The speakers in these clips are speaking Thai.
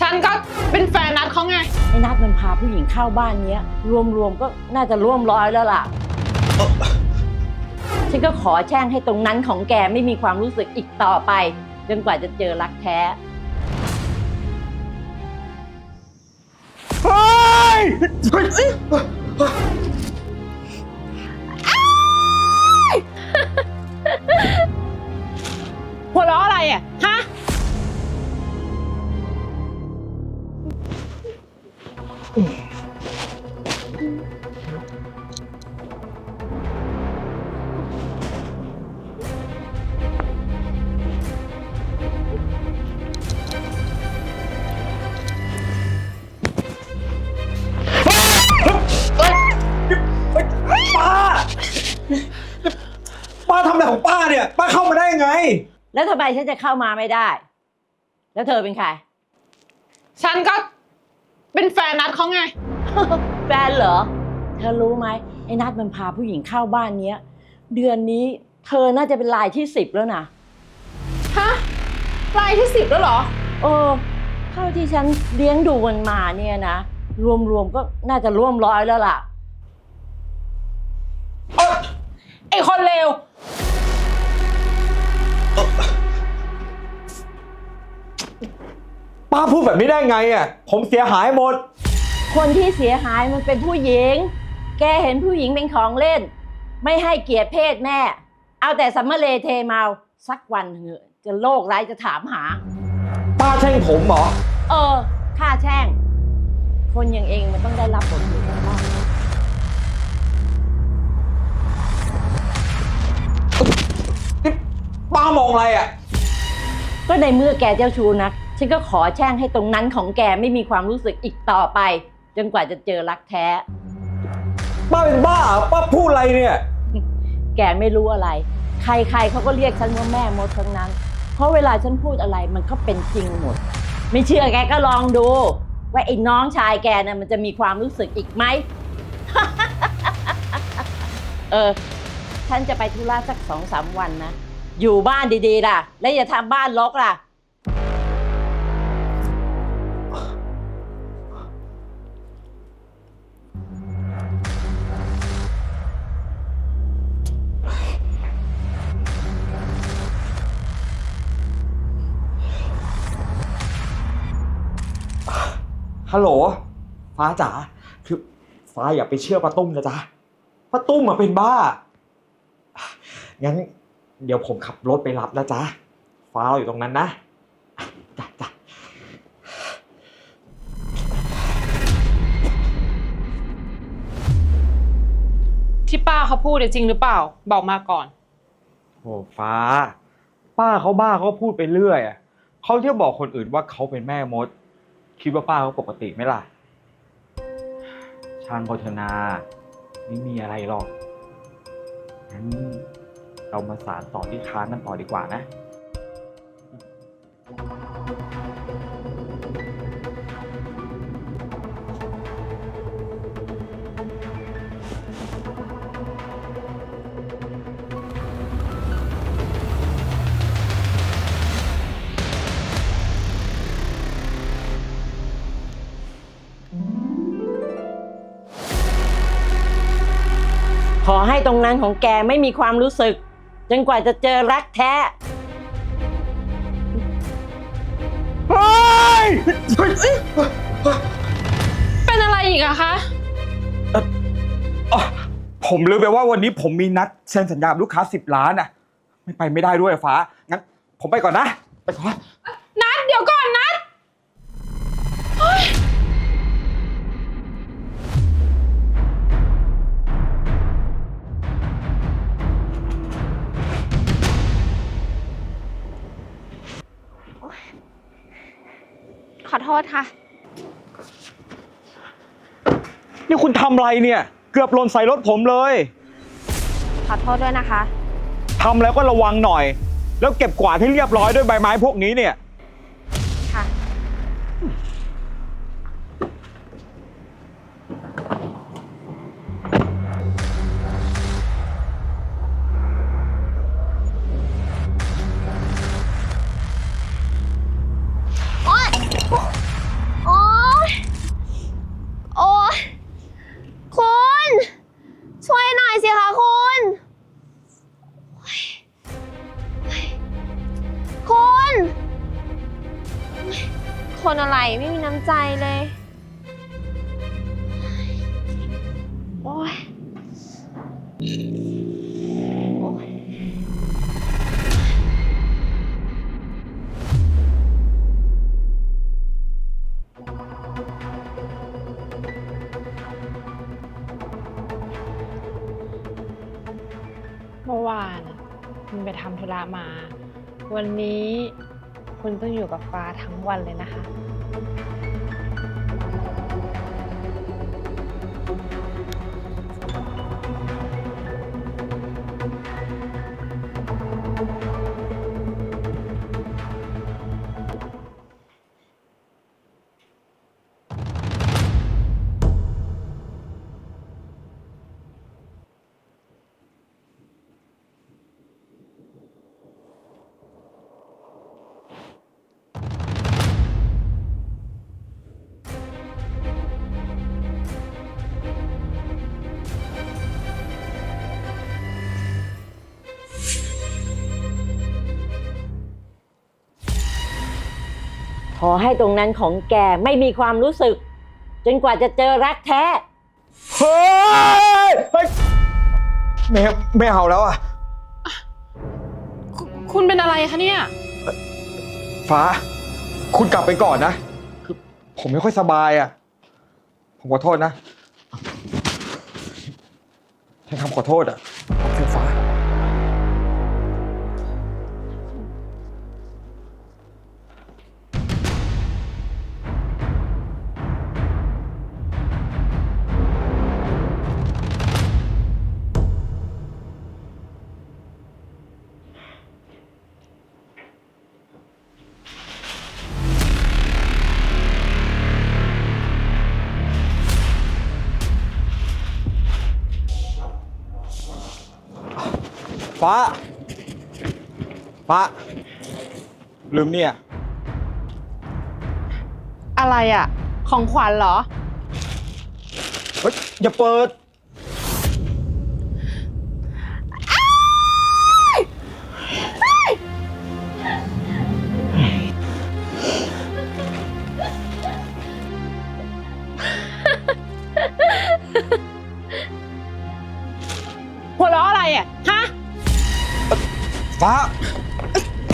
ฉันก็เป็นแฟนนัดเขาไง ไอ้นัดมันพาผู้หญิงเข้าบ้านเนี้ย รวมๆก็น่าจะร่วมร้อยแล้วล่ะ ฉันก็ขอแช่งให้ตรงนั้นของแกไม่มีความรู้สึกอีกต่อไปจนกว่าจะเจอรักแท้ เฮ้ยเฮ้ยหัวเราะอะไรอะ ฮะ ป้า ป้าทำอะไรของป้าเนี่ย ป้าเข้ามาได้ยังไง แล้วทำไมฉันจะเข้ามาไม่ได้ แล้วเธอเป็นใคร ฉันก็ เป็นแฟนนัดเขาไง แฟนเหรอ เธอรู้ไหมไอ้นัดมันพาผู้หญิงเข้าบ้านเนี้ย เดือนนี้เธอน่าจะเป็นรายที่สิบแล้วนะฮะรายที่สิบแล้วเหรอโอ้เท่าที่ฉันเลี้ยงดูมันมาเนี่ยนะ รวมๆก็น่าจะร่วมร้อยแล้วล่ะ ไอคนเลว ป้าพูดแบบนี้ได้ไงอะ ผมเสียหายหมด คนที่เสียหายมันเป็นผู้หญิง แกเห็นผู้หญิงเป็นของเล่น ไม่ให้เกียรติเพศแม่ เอาแต่สัมมาเลเทเมาสักวันเหอะจะโลกร้ายจะถามหา ป้าแช่งผมเหรอ เออค่าแช่ง คนอย่างเองมันต้องได้รับบทเรียนบ้างนี่ป้ามองอะไรอะ ก็ในเมื่อแกเจ้าชู้นัก ฉันก็ขอแช่งให้ตรงนั้นของแกไม่มีความรู้สึกอีกต่อไป จนกว่าจะเจอรักแท้ ป้าเป็นบ้าเหรอป้าพูดอะไรเนี่ย แกไม่รู้อะไร ใครๆเขาก็เรียกฉันว่าแม่มดทั้งนั้น เพราะเวลาฉันพูดอะไรมันก็เป็นจริงหมด ไม่เชื่อแกก็ลองดู ว่าไอ้น้องชายแกน่ะมันจะมีความรู้สึกอีกไหม เออ ฉันจะไปธุระสักสองสามวันนะ อยู่บ้านดีๆล่ะ และอย่าทำบ้านรกล่ะ ฮัลโหล ฟ้าจ๋า คือฟ้าอย่าไปเชื่อป้าตุ้มนะจ๊ะป้าตุ้มมาเป็นบ้า งั้น เดี๋ยวผมขับรถไปรับนะจ๊ะ ฟ้าเราอยู่ตรงนั้นนะจ้ะจ้ะที่ป้าเขาพูดเนี่ยจริงหรือเปล่า บอกมาก่อน โอ้ฟ้า ป้าเขาบ้าเขาก็พูดไปเรื่อยอะเขาเที่ยวบอกคนอื่นว่าเขาเป็นแม่มด คิดว่าป้าเขาปกติไหมล่ะ ช่างเขาเถอะนาไม่มีอะไรหรอกงั้นเรามาสารต่อที่ค้านกันต่อดีกว่านะ อให้ตรงนั้นของแกไม่มีความรู้สึก จนกว่าจะเจอรักแท้เฮ้ยเป็นอะไรอีกอะคะ อ๋อผมลืมไปว่าวันนี้ผมมีนัดเซ็นสัญญากับลูกค้าสิบล้านอะ ไม่ไปไม่ได้ด้วยฟ้า งั้นผมไปก่อนนะ ไปก่อน ษค่ะ นี่คุณทำอะไรเนี่ย เกือบหล่นใส่รถผมเลย ขอโทษด้วยนะคะ ทำแล้วก็ระวังหน่อย แล้วเก็บกวาดให้เรียบร้อยด้วยใบไม้พวกนี้เนี่ย ธุระมา วันนี้คุณต้องอยู่กับฟ้าทั้งวันเลยนะคะ อให้ตรงนั้นของแกไม่มีความรู้สึก จนกว่าจะเจอรักแท้ เฮ้ยเฮ้ยไม่ไม่เอาแล้วอะ คุคุณเป็นอะไรคะเนี่ย ฟ้า คุณกลับไปก่อนนะคือผมไม่ค่อยสบายอะ ผมขอโทษนะแค่คำขอโทษอะ ฟ้าฟ้า ฟ้า ลืมเนี่ย อะไรอะของขวัญเหรอ เฮ้ย อย่าเปิด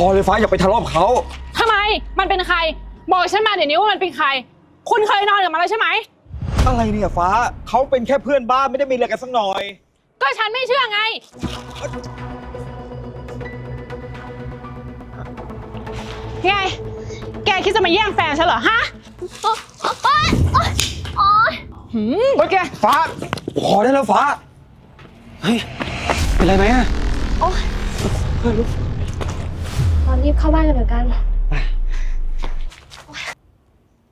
อ้ยพอเลยฟ้าอย่าไปทะเลาะกับเขา ทำไม มันเป็นใคร บอกฉันมาเดี๋ยวนี้ว่ามันเป็นใคร คุณเคยนอนกับมันแล้วใช่ไหม อะไรเนี่ยฟ้าเขาเป็นแค่เพื่อนบ้านไม่ได้มีอะไรกันสักหน่อย ก็ฉันไม่เชื่อไง ไง แกคิดจะมาแย่งแฟนฉันเหรอฮะโอ๊ยโอ๊ยโอ๊ยโอ๊ยหืม โอเค ฟ้าพอได้แล้วฟ้า เฮ้ย เป็นไรไหมอะ โอ๊ย เฮ้ยลุกต อนรีบเข้าบ้านกันเถอะกัน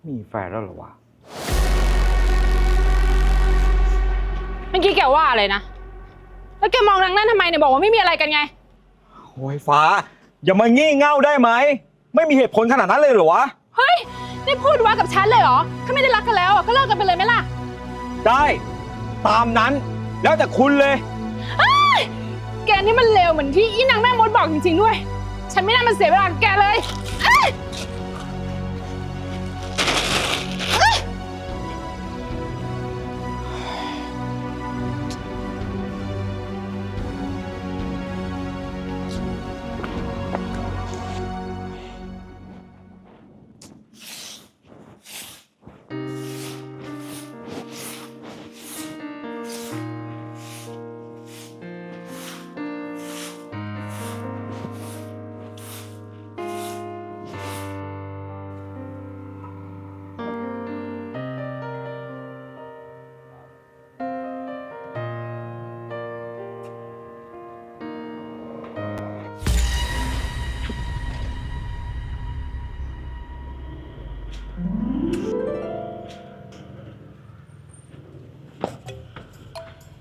มีแฟนแล้วเหรอวะ เมื่อกี้แกว่าอะไรนะ แล้วแกมองนางนั่นทำไมเนี่ยบอกว่าไม่มีอะไรกันไง โอ้ยฟ้า อย่ามางี่เง่าได้ไหม ไม่มีเหตุผลขนาดนั้นเลยเหรอวะ เฮ้ย นี่พูดว่ากับฉันเลยเหรอ ถ้าไม่ได้รักกันแล้วอะก็เลิกกันไปเลยไหมล่ะ ได้ตามนั้นแล้วแต่คุณเลย แกนี่มันเลวเหมือนที่อีนางแม่มดบอกจริงๆด้วย ฉันไม่น่ามาเสียเวลากับแกเลยเอ้ย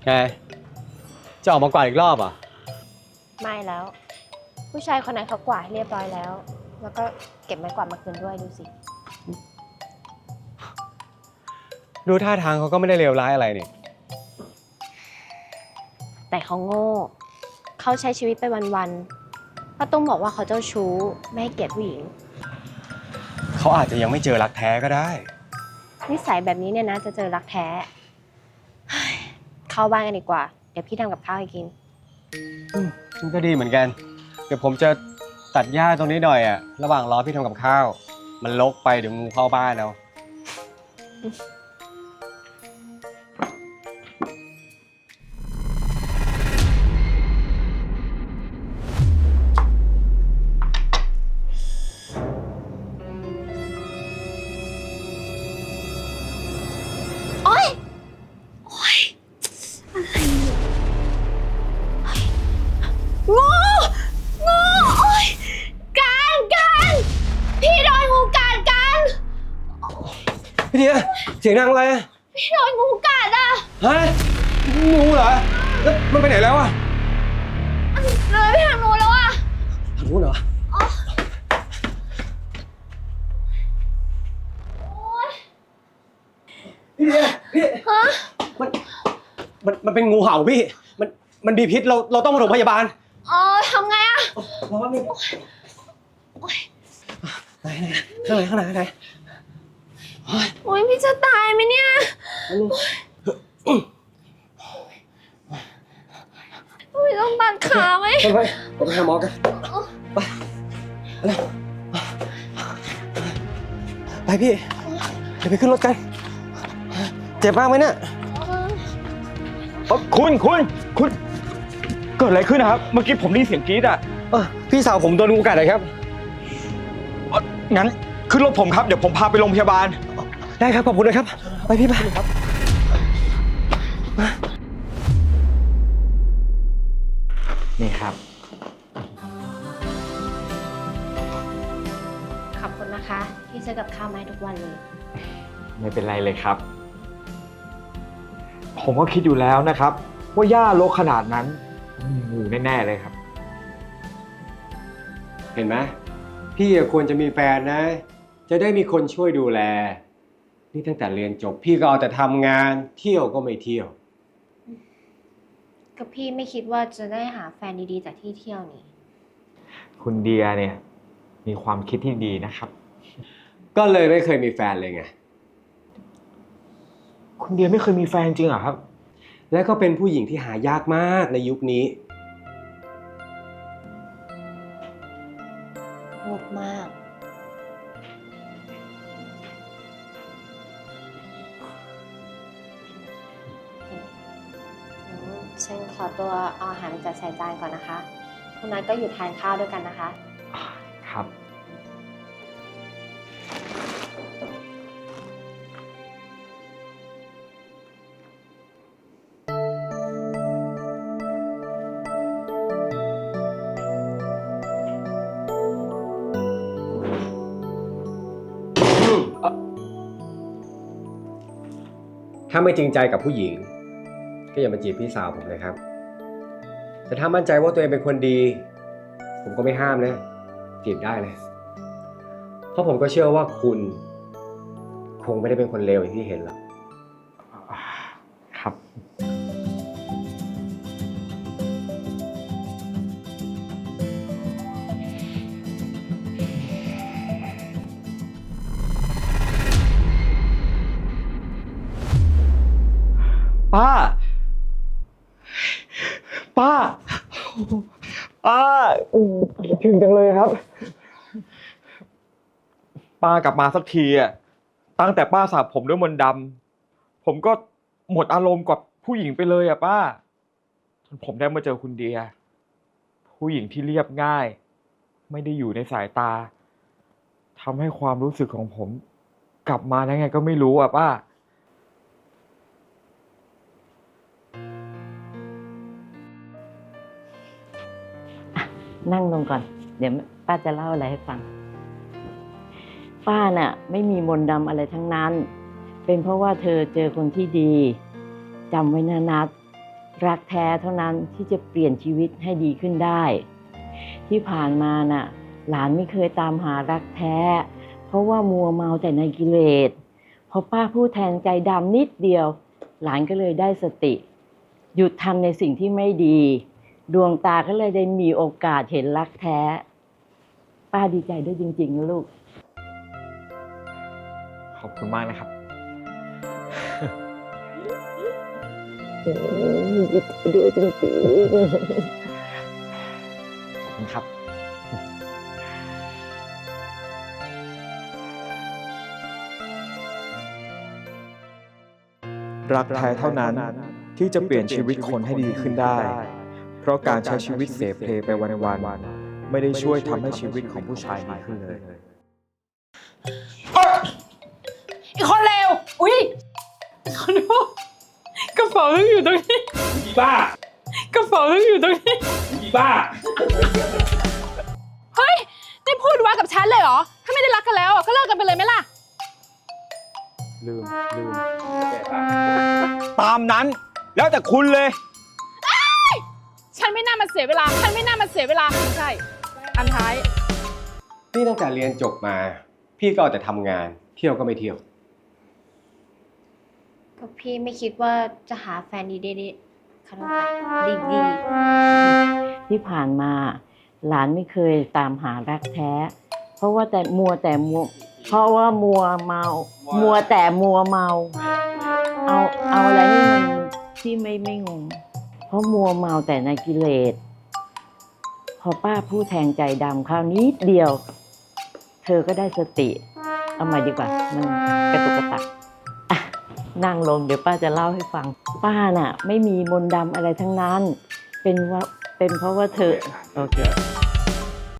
แกจะออกมากวาดอีกรอบอะ ไม่แล้ว ผู้ชายคนนั้นเขากวาดให้เรียบร้อยแล้ว แล้วก็เก็บไม้กวาดมาคืนด้วยดูสิ ดูท่าทางเขาก็ไม่ได้เลวร้ายอะไรนี่ แต่เขาโง่ เขาใช้ชีวิตไปวันๆป้าตุ้มบอกว่าเขาเจ้าชู้ ไม่ให้เกียรติผู้หญิง เขาอาจจะยังไม่เจอรักแท้ก็ได้ นิสัยแบบนี้เนี่ยนะจะเจอรักแท้เฮ้ย เข้าบ้านกันดีกว่า เดี๋ยวพี่ทำกับข้าวให้กินมันก็ดีเหมือนกัน เดี๋ยวผมจะตัดหญ้าตรงนี้หน่อยอะระหว่างรอพี่ทำกับข้าว มันลกไปเดี๋ยวงูเข้าบ้านเอา สียงดังอะไรอะพี่โดนงูกัดอะฮะงูเหรอแล้วมันไปไหนแล้วอะเลยไปทางนู้นแล้วอะทางนู้นเหรอพี่เดียพี่ฮะมันมันมันเป็นงูเห่าพี่มันมันมีพิษเราเราต้องมาโรงพยาบาลเออทำไงอะรอแป๊บนึงไหนไหนข้างไหนข้างไหนข้างไหน โอ๊ยพี่จะตายไหมเนี่ยโอ๊ยต้องตัดขาไหมไปไปไปไปหาหมอกันไปไปเร็วไปพี่ เดี๋ยวไปขึ้นรถกัน เจ็บมากไหมเนี่ยเอ้อคุณคุณคุณ เกิดอะไรขึ้นนะครับ เมื่อกี้ผมได้ยินเสียงกรี๊ดอะเออพี่สาวผมโดนงูกัดเลยครับเอ้องั้นขึ้นรถผมครับ เดี๋ยวผมพาไปโรงพยาบาล ได้ครับขอบคุณนะครับ ไปพี่ไปครับ นี่ครับ ขอบคุณนะคะ ที่ซื้อกับข้าวมาให้ทุกวันเลย ไม่เป็นไรเลยครับ ผมก็คิดอยู่แล้วนะครับ ว่าหญ้ารกขนาดนั้นมีงูแน่ๆเลยครับ เห็นไหมพี่อะควรจะมีแฟนนะ จะได้มีคนช่วยดูแล นี่ตั้งแต่เรียนจบ พี่ก็เอาแต่ทำงานเที่ยวก็ไม่เที่ยว ก็พี่ไม่คิดว่าจะได้หาแฟนดีๆจากที่เที่ยวนี่ คุณเดียเนี่ย มีความคิดที่ดีนะครับ ก็เลยไม่เคยมีแฟนเลยไง คุณเดียไม่เคยมีแฟนจริงเหรอครับ และก็เป็นผู้หญิงที่หายากมากในยุคนี้ จัดใส่จานก่อนนะคะ คุณนัทก็อยู่ทานข้าวด้วยกันนะคะ ครับ ถ้าไม่จริงใจกับผู้หญิง ก็อย่ามาจีบพี่สาวผมเลยครับ แต่ถ้ามั่นใจว่าตัวเองเป็นคนดี ผมก็ไม่ห้ามนะจีบได้เลย เพราะผมก็เชื่อว่าคุณ คงไม่ได้เป็นคนเลวอย่างที่เห็นหรอก ครับ ป้าป้า ป้าถึงจังเลยครับ ป้ากลับมาสักทีอะตั้งแต่ป้าสาบผมด้วยมนต์ดำผมก็หมดอารมณ์กับผู้หญิงไปเลยอะป้าจนผมได้มาเจอคุณเดีย ผู้หญิงที่เรียบง่าย ไม่ได้อยู่ในสายตาทำให้ความรู้สึกของผม กลับมาได้ไงก็ไม่รู้อะป้า นั่งลงก่อน เดี๋ยวป้าจะเล่าอะไรให้ฟัง ป้าน่ะ ไม่มีมนต์ดำอะไรทั้งนั้น เป็นเพราะว่าเธอเจอคนที่ดีจำไว้นะนัด รักแท้เท่านั้นที่จะเปลี่ยนชีวิตให้ดีขึ้นได้ ที่ผ่านมาน่ะ หลานไม่เคยตามหารักแท้ เพราะว่ามัวเมาแต่ในกิเลสพอป้าพูดแทนใจดำนิดเดียว หลานก็เลยได้สติ หยุดทำในสิ่งที่ไม่ดี ดวงตาก็เลยได้มีโอกาสเห็นรักแท้ ป้าดีใจด้วยจริงๆนะลูก ขอบคุณมากนะครับดูจริงขอบคุณครับ รักแท้เท่านั้นที่จะเปลี่ยนชีวิตคนให้ดีขึ้นได้เพ ราะการใช้ชีวิตเสพเพลไปวันๆไม่ได้ช่วยทำให้ชีวิตของผู้ชายดีขึ้นเลย อีกคนเร็ว อุ้ยขอโทษกระเป๋าต้องอยู่ตรงนี้ อีบ้ากระเป๋าต้องอยู่ตรงนี้ อีบ้า เฮ้ยนี่พูดว่ากับฉันเลยเหรอ ถ้าไม่ได้รักกันแล้วอะก็เลิกกันไปเลยไหมล่ะ ลืม ลืม ตามนั้น แล้วแต่คุณเลยฉั นไม่น่ามาเสียเวลาฉันไม่น่ามาเสียเวลาไม่ใช่ อันท้าย นี่ตั้งแต่เรียนจบมา พี่ก็เอาแต่ทำงาน เที่ยวก็ไม่เที่ยว ก็พี่ไม่คิดว่าจะหาแฟนดีดีๆขนาดดีดีๆที่ผ่านมา หลานไม่เคยตามหารักแท้ เพราะว่าแต่มัวแต่มัว เพราะว่ามัวเมา มัวแต่มัวเมา เอาเอาอะไรให้มันที่ไม่ไม่งง เพราะมัวเมาแต่ในกิเลส พอป้าพูดแทงใจดำคราวนี้เดียว เธอก็ได้สติ เอาใหม่ดีกว่า มันกระตุกกระตักนั่งลงเดี๋ยวป้าจะเล่าให้ฟัง ป้าน่ะ ไม่มีมนต์ดำอะไรทั้งนั้น เป็นว่าเป็นเพราะว่าเธอ โอเค